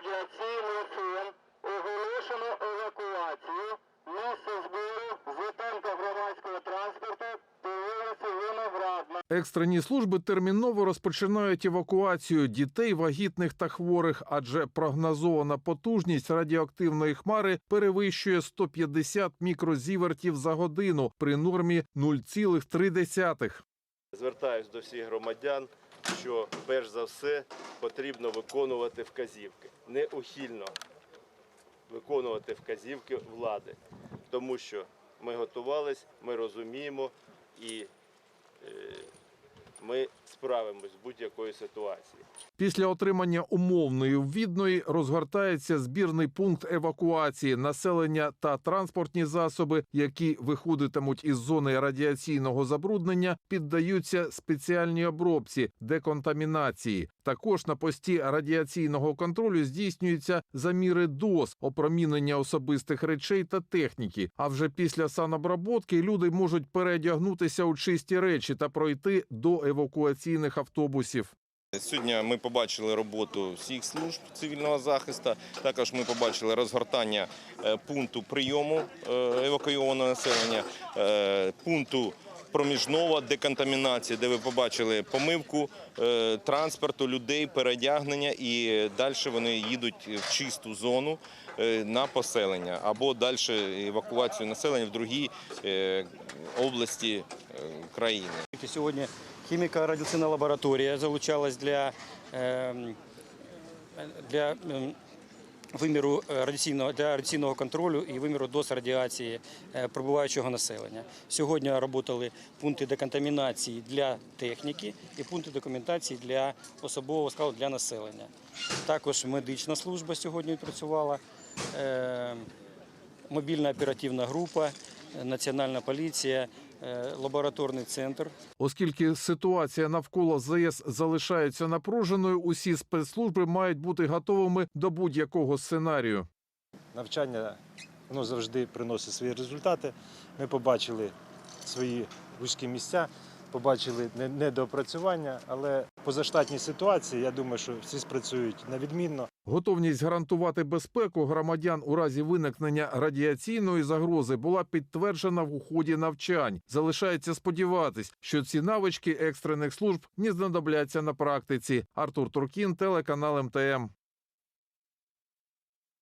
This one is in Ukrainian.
радіаційний фон. Оголошено евакуацію. Місце збору зупинка громадського транспорту по вулиці. Екстрені служби терміново розпочинають евакуацію дітей, вагітних та хворих, адже прогнозована потужність радіоактивної хмари перевищує 150 мікрозівертів за годину при нормі 0,3. Звертаюсь до всіх громадян, що перш за все потрібно виконувати вказівки, неухильно виконувати вказівки влади, тому що ми готувалися, ми розуміємо і е, ми справимось з будь-якою ситуацією. Після отримання умовної ввідної розгортається збірний пункт евакуації населення та транспортні засоби, які виходитимуть із зони радіаційного забруднення, піддаються спеціальній обробці деконтамінації. Також на пості радіаційного контролю здійснюються заміри доз опромінення особистих речей та техніки. А вже після санобработки люди можуть переодягнутися у чисті речі та пройти до евакуаційних автобусів. Сьогодні ми побачили роботу всіх служб цивільного захисту. Також ми побачили розгортання е, пункту прийому е, евакуйованого населення, е, пункту проміжного деконтамінації, де ви побачили помивку транспорту, людей, переодягнення, і далі вони їдуть в чисту зону на поселення або далі евакуацію населення в другі е, області країни. Сьогодні хіміка радіаційна лабораторія залучалась для, ем, для ем, виміру е, радіаційного для радіаційного контролю і виміру доз радіації е, прибуваючого населення. Сьогодні працювали пункти деконтамінації для техніки і пункти документації для особового складу для населення. Також медична служба сьогодні працювала. е, Мобільна оперативна група, е, Національна поліція, лабораторний центр. Оскільки ситуація навколо ЗАЕС залишається напруженою, усі спецслужби мають бути готовими до будь-якого сценарію. Навчання воно завжди приносить свої результати. Ми побачили свої вузькі місця, побачили не- недоопрацювання, але в позаштатній ситуації я думаю, що всі спрацюють на відмінно. Готовність гарантувати безпеку громадян у разі виникнення радіаційної загрози була підтверджена в уході навчань. Залишається сподіватись, що ці навички екстрених служб не знадобляться на практиці. Артур Туркін, телеканал МТМ.